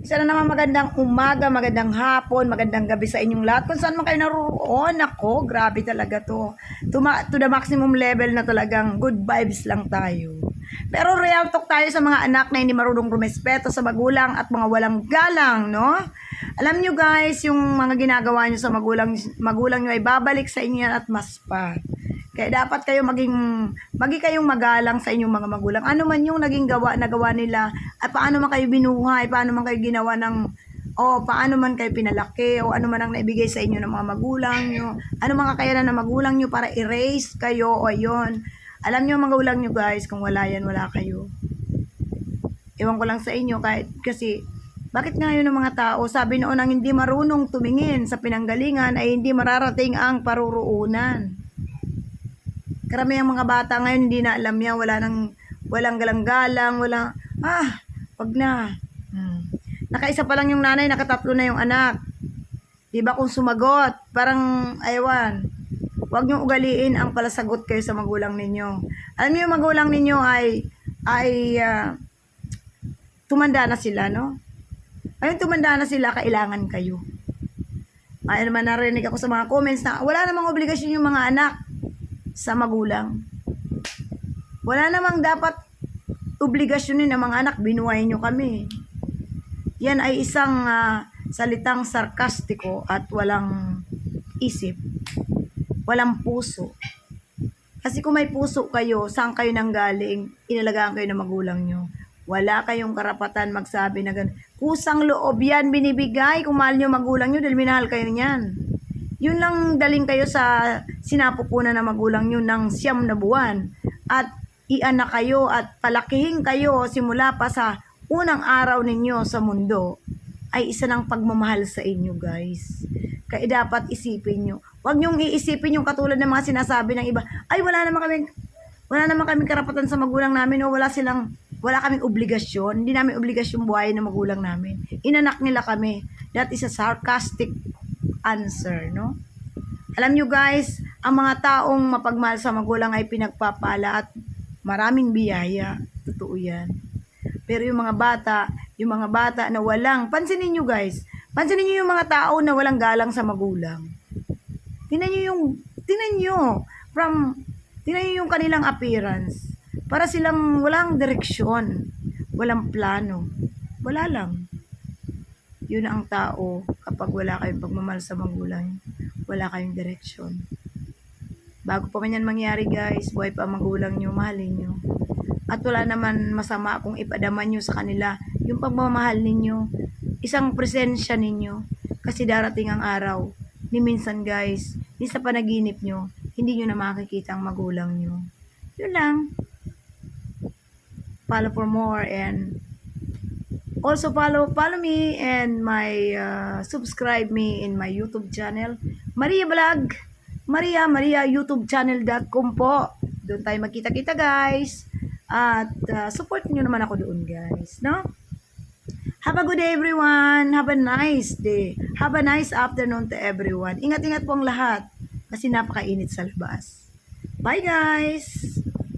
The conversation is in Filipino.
Isa na naman magandang umaga, magandang hapon, magandang gabi sa inyong lahat. Kung saan man kayo naroon, ako, grabe talaga to. To, ma- to the maximum level na talagang good vibes lang tayo. Pero real talk tayo sa mga anak na hindi marunong rumespeto sa magulang at mga walang galang, no? Alam nyo guys, yung mga ginagawa nyo sa magulang, magulang nyo ay babalik sa inyo at mas pa. Kaya dapat kayo maging maging kayong magalang sa inyong mga magulang. Ano man yung naging gawa na gawa nila, at paano man kayo binuhay, paano man kayo ginawa ng o paano man kayo pinalaki o ano man ang naibigay sa inyo ng mga magulang nyo. Ano mga kakayanan ng magulang nyo para erase kayo o yon. Alam nyo mga magulang nyo guys, kung wala yan, wala kayo. Ewan ko lang sa inyo kahit kasi bakit ngayon ng mga tao sabi noon ang hindi marunong tumingin sa pinanggalingan ay hindi mararating ang paruruunan. Karamihang mga bata ngayon hindi na alam yan, wala nang walang galang-galang, wala ah, wag na. Hmm. Nakaisa pa lang yung nanay, nakatatlo na yung anak. 'Di ba kung sumagot, parang aywan. Huwag niyo ugaliin ang palasagot kayo sa magulang ninyo. Alam niyo yung magulang ninyo ay ay ah, tumanda na sila, no? Ayun, tumanda na sila, kailangan kayo. Ay naman narinig ako sa mga comments na wala namang obligasyon yung mga anak sa magulang. Wala namang dapat obligasyonin ng mga anak, binuhay nyo kami. Yan ay isang ah, salitang sarkastiko at walang isip. Walang puso. Kasi kung may puso kayo, saan kayo nanggaling, inalagaan kayo ng magulang nyo. Wala kayong karapatan magsabi na gano'n. Kusang loob yan, binibigay kung mahal nyo magulang nyo dahil minahal kayo niyan. Yun lang daling kayo sa sinapupunan ng magulang nyo ng siyam na buwan. At ianak kayo at palakihin kayo simula pa sa unang araw ninyo sa mundo ay isa ng pagmamahal sa inyo guys. Kaya dapat isipin nyo. Huwag nyong iisipin yung katulad ng mga sinasabi ng iba. Ay wala naman kaming wala naman kaming karapatan sa magulang namin o wala silang wala kaming obligasyon. Hindi namin obligasyon buhay ng magulang namin. Inanak nila kami. That is a sarcastic answer, no? Alam nyo guys, ang mga taong mapagmahal sa magulang ay pinagpapala at maraming biyaya. Totoo yan. Pero yung mga bata, yung mga bata na walang, pansinin nyo guys, pansinin nyo yung mga tao na walang galang sa magulang. Tingnan nyo yung, tingnan nyo, from, tingnan nyo yung kanilang appearance. Para silang walang direksyon, walang plano. Wala lang. Yun ang tao kapag wala kayong pagmamahal sa magulang, wala kayong direksyon. Bago pa man yan mangyari guys, buhay pa ang magulang nyo, mahalin nyo. At wala naman masama kung ipadaman nyo sa kanila yung pagmamahal ninyo, isang presensya ninyo. Kasi darating ang araw, ni minsan guys, di sa panaginip nyo, hindi nyo na makikita ang magulang nyo. Yun lang. Follow for more and also follow follow me and my uh, subscribe me in my YouTube channel. Maria Vlog. Maria Maria YouTube channel.com po. Doon tayo magkita-kita guys. At uh, support nyo naman ako doon guys no? Have a good day everyone. Have a nice day. Have a nice afternoon to everyone. Ingat-ingat po ang lahat kasi napakainit sa labas. Bye guys